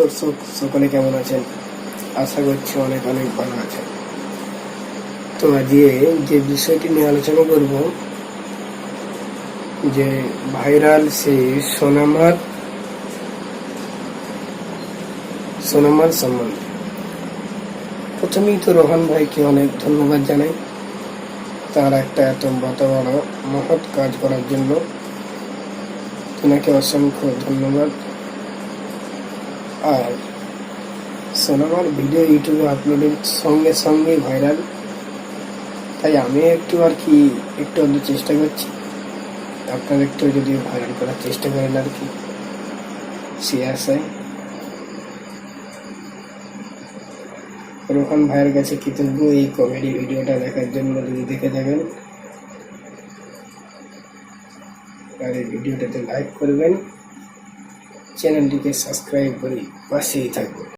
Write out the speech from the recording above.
দর্শক সকলে কেমন আছেন? আশা করছি অনেক অনেক ভালো আছেন। তো আজকে যে বিষয়টি নিয়ে আলোচনা করব, যে ভাইরাল সেই সোনামার সোনামার সম্মান প্রথমেই তো রোহান ভাইকে অনেক ধন্যবাদ জানাই। তার একটা এত বড় বড় মহৎ কাজ করার জন্য। তোমাকে অসংখ্য ধন্যবাদ। আর সোনামার ভিডিও ইউটিউবে আপলোডের সঙ্গে সঙ্গে ভাইরাল। তাই আমি একটু আর কি, একটু অন্য চেষ্টা করছি। আপনারা একটু যদি ভাইরাল করার চেষ্টা করেন আর কি। সে আশায় রোহান ভাইয়ের কাছে কৃতজ্ঞ এই কমেডি ভিডিওটা দেখার জন্য যদি দেখে যাবেন আর এই ভিডিওটাতে লাইক করবেন চ্যানেলটিকে সাবস্ক্রাইব করে পাশেই থাকবেন।